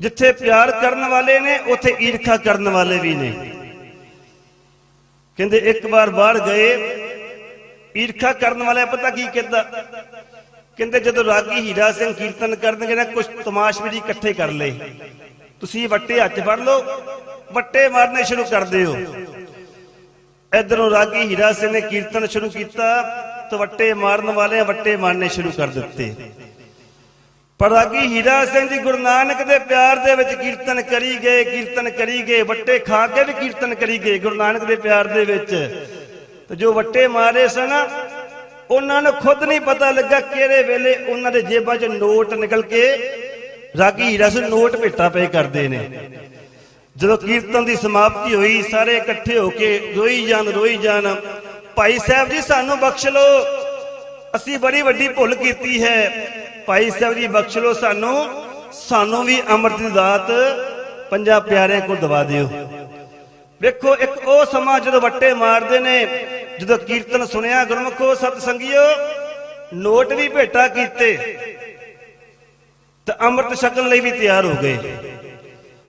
ਜਿੱਥੇ ਪਿਆਰ ਕਰਨ ਵਾਲੇ ਨੇ, ਉੱਥੇ ਈਰਖਾ ਕਰਨ ਵਾਲੇ ਵੀ ਨੇ। ਕਹਿੰਦੇ, ਇੱਕ ਵਾਰ ਬਾਹਰ ਗਏ, ਈਰਖਾ ਕਰਨ ਵਾਲੇ ਪਤਾ ਕੀ ਕਹਿੰਦਾ ਕਹਿੰਦੇ, ਜਦੋਂ ਰਾਗੀ ਹੀਰਾ ਸਿੰਘ ਕੀਰਤਨ ਕਰਨਗੇ ਨਾ ਕੁਝ ਤਮਾਸ਼ਬੀਰੀ ਇਕੱਠੇ ਕਰ ਲਏ। ਤੁਸੀਂ ਵੱਟੇ ਹੱਥ ਫੜ ਲਓ, ਵੱਟੇ ਮਾਰਨੇ ਸ਼ੁਰੂ ਕਰ ਦਿਓ। ਇਧਰੋਂ ਰਾਗੀ ਹੀਰਾ ਸਿੰਘ ਨੇ ਕੀਰਤਨ ਸ਼ੁਰੂ ਕੀਤਾ, ਤਾਂ ਮਾਰਨ ਵਾਲੇ ਵੱਟੇ ਮਾਰਨੇ ਸ਼ੁਰੂ ਕਰ ਦਿੱਤੇ। ਪਰ ਰਾਗੀ ਹੀਰਾ ਸਿੰਘ ਜੀ ਗੁਰੂ ਨਾਨਕ ਦੇ ਪਿਆਰ ਦੇ ਵਿੱਚ ਕੀਰਤਨ ਕਰੀ ਗਏ, ਕੀਰਤਨ ਕਰੀ ਗਏ, ਵੱਟੇ ਖਾ ਕੇ ਵੀ ਕੀਰਤਨ ਕਰੀ ਗਏ ਗੁਰੂ ਨਾਨਕ ਦੇ ਪਿਆਰ ਦੇ ਵਿੱਚ। ਤੇ ਜੋ ਵੱਟੇ ਮਾਰੇ ਸਨ, ਉਹਨਾਂ ਨੂੰ ਖੁਦ ਨਹੀਂ ਪਤਾ ਲੱਗਾ ਕਿਹੜੇ ਵੇਲੇ ਉਹਨਾਂ ਦੇ ਜੇਬਾਂ 'ਚ ਨੋਟ ਨਿਕਲ ਕੇ ਰਾਗੀ ਹੀਰਾ ਸਿੰਘ ਨੋਟ ਭੇਟਾ ਪਏ ਕਰਦੇ ਨੇ। ਜਦੋਂ ਕੀਰਤਨ ਦੀ ਸਮਾਪਤੀ ਹੋਈ, ਸਾਰੇ ਇਕੱਠੇ ਹੋ ਕੇ ਰੋਈ ਜਾਣ ਰੋਈ ਜਾਣ, ਭਾਈ ਸਾਹਿਬ ਜੀ ਸਾਨੂੰ ਬਖਸ਼ ਲਓ। ਅਸੀਂ ਬੜੀ ਵੱਡੀ ਭੁੱਲ ਕੀਤੀ ਹੈ। ਭਾਈ ਸਾਹਿਬ ਜੀ, ਬਖਸ਼ ਲਓ ਸਾਨੂੰ। ਸਾਨੂੰ ਵੀ ਅੰਮ੍ਰਿਤ ਦੀ ਦਾਤ ਪੰਜਾਂ ਪਿਆਰਿਆਂ ਕੋਲ ਦਵਾ ਦਿਓ। ਵੇਖੋ, ਇੱਕ ਉਹ ਸਮਾਂ ਜਦੋਂ ਵੱਟੇ ਮਾਰਦੇ ਨੇ, ਜਦੋਂ ਕੀਰਤਨ ਸੁਣਿਆ ਗੁਰਮੁਖੋ ਸਤ ਸੰਗਿਓ ਨੋਟ ਵੀ ਭੇਟਾ ਕੀਤੇ, ਤਾਂ ਅੰਮ੍ਰਿਤ ਛਕਣ ਲਈ ਵੀ ਤਿਆਰ ਹੋ ਗਏ।